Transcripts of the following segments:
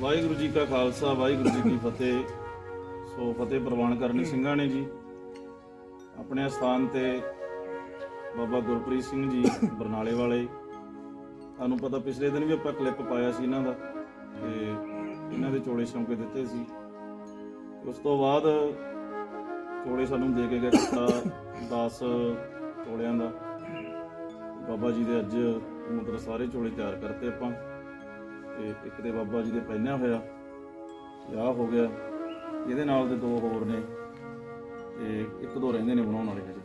ਵਾਹਿਗੁਰੂ ਜੀ ਕਾ ਖਾਲਸਾ, ਵਾਹਿਗੁਰੂ ਜੀ ਕੀ ਫਤਿਹ। ਸੋ ਫਤਿਹ ਪ੍ਰਵਾਨ ਕਰਨੀ ਸਿੰਘਾਂ ਨੇ ਜੀ। ਆਪਣੇ ਸਥਾਨ ਤੇ ਬਾਬਾ ਗੁਰਪ੍ਰੀਤ ਸਿੰਘ ਜੀ ਬਰਨਾਲੇ ਵਾਲੇ। ਤੁਹਾਨੂੰ ਪਤਾ ਪਿਛਲੇ ਦਿਨ ਵੀ ਆਪਾਂ ਕਲਿੱਪ ਪਾਇਆ ਸੀ ਇਹਨਾਂ ਦਾ, ਤੇ ਇਹਨਾਂ ਦੇ ਚੋਲੇ ਸੌਂਕੇ ਦਿੱਤੇ ਸੀ। ਉਸ ਤੋਂ ਬਾਅਦ ਚੋਲੇ ਸਾਨੂੰ ਦੇ ਕੇ ਗਏ ਕੱਟਾ 10 ਚੋਲਿਆਂ ਦਾ। ਬਾਬਾ ਜੀ ਦੇ ਅੱਜ ਮਤਲਬ ਸਾਰੇ ਚੋਲੇ ਤਿਆਰ ਕਰਤੇ ਆਪਾਂ। ਤੇ ਇੱਕ ਤੇ ਬਾਬਾ ਜੀ ਦੇ ਪਹਿਨਿਆ ਹੋਇਆ, ਤੇ ਆਹ ਹੋ ਗਿਆ। ਇਹਦੇ ਨਾਲ ਦੇ ਦੋ ਹੋਰ ਨੇ, ਤੇ ਇੱਕ ਦੋ ਰਹਿੰਦੇ ਨੇ ਬਣਾਉਣ ਵਾਲੇ ਹਜੇ।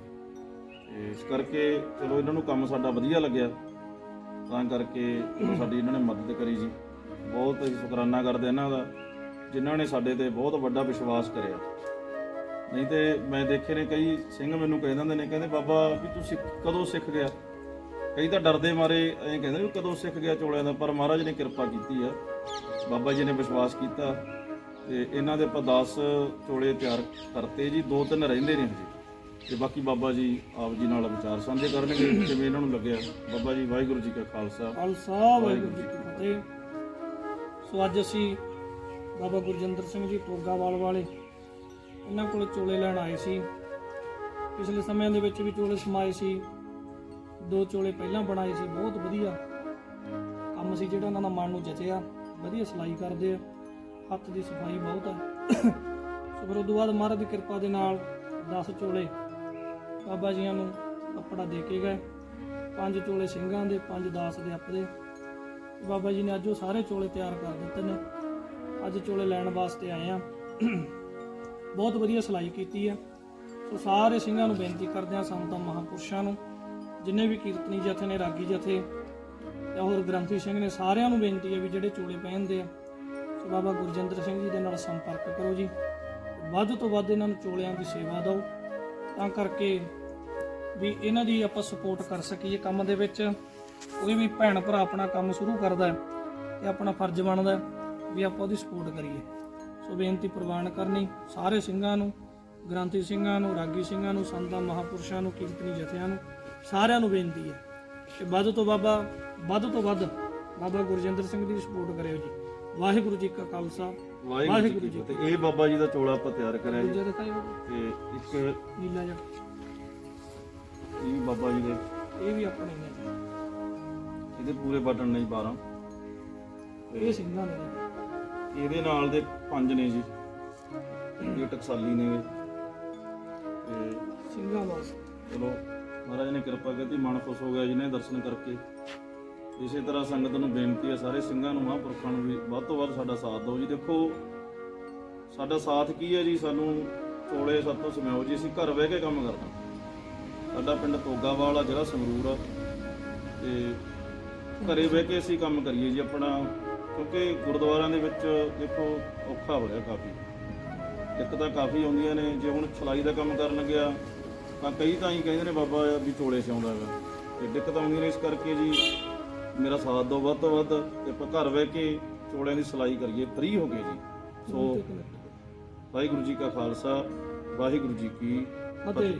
ਤੇ ਇਸ ਕਰਕੇ ਚਲੋ ਇਹਨਾਂ ਨੂੰ ਕੰਮ ਸਾਡਾ ਵਧੀਆ ਲੱਗਿਆ। ਤਾਂ ਕਰਕੇ ਸਾਡੀ ਇਹਨਾਂ ਨੇ ਮਦਦ ਕਰੀ ਜੀ। ਬਹੁਤ ਹੀ ਸ਼ੁਕਰਾਨਾ ਕਰਦੇ ਇਹਨਾਂ ਦਾ, ਜਿਨ੍ਹਾਂ ਨੇ ਸਾਡੇ ਤੇ ਬਹੁਤ ਵੱਡਾ ਵਿਸ਼ਵਾਸ ਕਰਿਆ। ਨਹੀਂ ਤੇ ਮੈਂ ਦੇਖੇ ਨੇ ਕਈ ਸਿੰਘ ਮੈਨੂੰ ਕਹਿ ਦਿੰਦੇ ਨੇ, ਕਹਿੰਦੇ ਬਾਬਾ ਵੀ ਤੂੰ ਸਿੱਖ ਕਦੋਂ ਸਿੱਖ ਗਿਆ? ਕਈ ਤਾਂ ਡਰਦੇ ਮਾਰੇ ਐਂ ਕਹਿੰਦੇ ਨੇ ਵੀ ਕਦੋਂ ਸਿੱਖ ਗਿਆ ਚੋਲਿਆਂ ਦਾ ਪਰ ਮਹਾਰਾਜ ਨੇ ਕਿਰਪਾ ਕੀਤੀ ਆ। ਬਾਬਾ ਜੀ ਨੇ ਵਿਸ਼ਵਾਸ ਕੀਤਾ ਤੇ ਇਹਨਾਂ ਦੇ ਆਪਾਂ 10 ਚੋਲੇ ਤਿਆਰ ਕਰਤੇ ਜੀ ਦੋ ਤਿੰਨ ਰਹਿੰਦੇ ਨੇ ਹਜੇ। ਤੇ ਬਾਕੀ ਬਾਬਾ ਜੀ ਆਪ ਜੀ ਨਾਲ ਵਿਚਾਰ ਸਾਂਝੇ ਕਰਨਗੇ ਜਿਵੇਂ ਇਹਨਾਂ ਨੂੰ ਲੱਗਿਆ। ਬਾਬਾ ਜੀ ਵਾਹਿਗੁਰੂ ਜੀ ਕਾ ਖਾਲਸਾ। ਖਾਲਸਾ ਵਾਹਿਗੁਰੂ ਜੀ ਕੀ ਫਤਿਹ। ਸੋ ਅੱਜ ਅਸੀਂ ਬਾਬਾ ਗੁਰਜਿੰਦਰ ਸਿੰਘ ਜੀ ਟੋਗਾਵਾਲ ਵਾਲੇ ਇਹਨਾਂ ਕੋਲ ਚੋਲੇ ਲੈਣ ਆਏ ਸੀ। ਪਿਛਲੇ ਸਮਿਆਂ ਦੇ ਵਿੱਚ ਵੀ ਚੋਲੇ ਸਮਾਏ ਸੀ। ਦੋ ਚੋਲੇ ਪਹਿਲਾਂ ਬਣਾਏ ਸੀ, ਬਹੁਤ ਵਧੀਆ। ਕੰਮ ਸੀ ਜਿਹੜਾ ਉਹਨਾਂ ਦਾ ਮਨ ਨੂੰ ਜਚਿਆ, ਵਧੀਆ ਸਿਲਾਈ ਕਰਦੇ ਆ, ਹੱਥ ਦੀ ਸਫ਼ਾਈ ਬਹੁਤ ਆ। ਸੋ ਫਿਰ ਉਦੋਂ ਬਾਅਦ ਮਹਾਰਾਜ ਦੀ ਕਿਰਪਾ ਦੇ ਨਾਲ 10 ਚੋਲੇ ਬਾਬਾ ਜੀਆਂ ਨੂੰ ਕੱਪੜਾ ਦੇ ਕੇ ਗਏ। ਪੰਜ ਚੋਲੇ ਸਿੰਘਾਂ ਦੇ, ਪੰਜ ਦਾਸ ਦੇ ਆਪਦੇ ਬਾਬਾ ਜੀ ਨੇ ਅੱਜ ਉਹ ਸਾਰੇ ਚੋਲੇ ਤਿਆਰ ਕਰ ਦਿੱਤੇ ਨੇ। ਅੱਜ ਚੋਲੇ ਲੈਣ ਵਾਸਤੇ ਆਏ ਆ। ਬਹੁਤ ਵਧੀਆ ਸਿਲਾਈ ਕੀਤੀ ਆ। ਸੋ ਸਾਰੇ ਸਿੰਘਾਂ ਨੂੰ ਬੇਨਤੀ ਕਰਦੇ ਆ, ਸੰਤਾਂ ਮਹਾਪੁਰਸ਼ਾਂ ਨੂੰ ਜਿੰਨੇ ਵੀ ਕੀਰਤਨੀ ਜਥੇ ਨੇ, ਰਾਗੀ ਜਥੇ ਤੇ ਹੋਰ ਗ੍ਰੰਥੀ ਸਿੰਘ ਨੇ, ਸਾਰਿਆਂ ਨੂੰ ਬੇਨਤੀ ਹੈ ਵੀ ਜਿਹੜੇ ਚੋਲੇ ਪਹਿਨਦੇ ਆ, ਸੋ ਬਾਬਾ ਗੁਰਜਿੰਦਰ ਸਿੰਘ ਜੀ ਦੇ ਨਾਲ ਸੰਪਰਕ ਕਰੋ ਜੀ। ਵੱਧ ਤੋਂ ਵੱਧ ਇਹਨਾਂ ਨੂੰ ਚੋਲਿਆਂ ਦੀ ਸੇਵਾ ਦਿਓ। ਤਾਂ ਕਰਕੇ ਵੀ ਇਹਨਾਂ ਦੀ ਆਪਾਂ ਸਪੋਰਟ ਕਰ ਸਕੀਏ ਕੰਮ ਦੇ ਵਿੱਚ। ਕੋਈ ਵੀ ਭੈਣ ਭਰਾ ਆਪਣਾ ਕੰਮ ਸ਼ੁਰੂ ਕਰਦਾ ਹੈ ਤੇ ਆਪਣਾ ਫਰਜ਼ ਬਣਦਾ ਹੈ ਵੀ ਆਪਾਂ ਉਹਦੀ ਸਪੋਰਟ ਕਰੀਏ। ਸੋ ਬੇਨਤੀ ਪ੍ਰਵਾਨ ਕਰਨੀ ਸਾਰੇ ਸਿੰਘਾਂ ਨੂੰ, ਗ੍ਰੰਥੀ ਸਿੰਘਾਂ ਨੂੰ, ਰਾਗੀ ਸਿੰਘਾਂ ਨੂੰ, ਸੰਤਾਂ, ਮਹਾਪੁਰਸ਼ਾਂ ਨੂੰ, ਕੀਰਤਨੀ ਜਥਿਆਂ ਨੂੰ। ਸਾਰਿਆਂ ਨੂੰ ਬੇਨਤੀ ਹੈ ਕਿ ਵੱਧ ਤੋਂ ਬਾਬਾ ਵੱਧ ਤੋਂ ਵੱਧ ਬਾਬਾ ਗੁਰਜਿੰਦਰ ਸਿੰਘ ਦੀ ਸਪੋਰਟ ਕਰਿਓ ਜੀ। ਵਾਹਿਗੁਰੂ ਜੀ ਕਾ ਖਾਲਸਾ ਵਾਹਿਗੁਰੂ ਜੀ ਫਤਿਹ। ਇਹ ਬਾਬਾ ਜੀ ਦਾ ਚੋਲਾ ਆਪਾਂ ਤਿਆਰ ਕਰਿਆ ਜੀ। ਤੇ ਇੱਕ ਨੀਲਾ ਜਿਹਾ। ਇਹ ਵੀ ਬਾਬਾ ਜੀ ਦੇ। ਇਹ ਵੀ ਆਪਣੇ ਨੇ। ਇਹਦੇ ਪੂਰੇ ਬਟਨ ਨੇ ਜੀ 12 ਇਹ ਸਿੰਘਾਂ ਨੇ। ਇਹਦੇ ਨਾਲ ਦੇ ਪੰਜ ਨੇ ਜੀ। ਇਹ ਟਕਸਾਲੀ ਨੇ। ਤੇ ਸਿੰਘਾਂ ਦਾ ਚਲੋ ਮਹਾਰਾਜ ਨੇ ਕਿਰਪਾ ਕੀਤੀ, ਮਨ ਖੁਸ਼ ਹੋ ਗਿਆ ਜੀ ਨੇ ਦਰਸ਼ਨ ਕਰਕੇ। ਇਸੇ ਤਰ੍ਹਾਂ ਸੰਗਤ ਨੂੰ ਬੇਨਤੀ ਹੈ, ਸਾਰੇ ਸਿੰਘਾਂ ਨੂੰ, ਮਹਾਂਪੁਰਖਾਂ ਨੂੰ ਵੀ ਵੱਧ ਤੋਂ ਵੱਧ ਸਾਡਾ ਸਾਥ ਦਿਓ ਜੀ। ਦੇਖੋ, ਸਾਡਾ ਸਾਥ ਕੀ ਹੈ ਜੀ? ਸਾਨੂੰ ਚੋਲੇ ਸਭ ਤੋਂ ਸਮਿਓ ਜੀ, ਅਸੀਂ ਘਰ ਬਹਿ ਕੇ ਕੰਮ ਕਰਨਾ। ਸਾਡਾ ਪਿੰਡ ਤੋਗਾਵਾਲ ਆ ਜ਼ਿਲ੍ਹਾ ਸੰਗਰੂਰ ਆ। ਤੇ ਘਰੇ ਬਹਿ ਕੇ ਅਸੀਂ ਕੰਮ ਕਰੀਏ ਜੀ ਆਪਣਾ, ਕਿਉਂਕਿ ਗੁਰਦੁਆਰਿਆਂ ਦੇ ਵਿੱਚ ਦੇਖੋ, ਔਖਾ ਹੋ ਰਿਹਾ ਕਾਫੀ। ਦਿੱਕਤਾਂ ਕਾਫੀ ਆਉਂਦੀਆਂ ਨੇ, ਜੇ ਹੁਣ ਛਲਾਈ ਦਾ ਕੰਮ ਕਰਨ ਲੱਗਿਆ ਤਾਂ ਕਈ ਤਾਂ ਹੀ ਕਹਿੰਦੇ ਨੇ ਬਾਬਾ ਵੀ ਚੋਲੇ ਸਿਆਉਂਦਾ ਹੈਗਾ। ਤੇ ਦਿੱਕਤ ਆਉਂਦੀਆਂ ਨੇ ਇਸ ਕਰਕੇ ਜੀ ਮੇਰਾ ਸਾਥ ਦਿਓ ਵੱਧ ਤੋਂ ਵੱਧ ਤੇ ਆਪਾਂ ਘਰ ਬਹਿ ਕੇ ਚੋਲਿਆਂ ਦੀ ਸਿਲਾਈ ਕਰੀਏ ਫ੍ਰੀ ਹੋ ਕੇ ਜੀ। ਸੋ ਵਾਹਿਗੁਰੂ ਜੀ ਕਾ ਖਾਲਸਾ ਵਾਹਿਗੁਰੂ ਜੀ ਕੀ ਫਤਿਹ।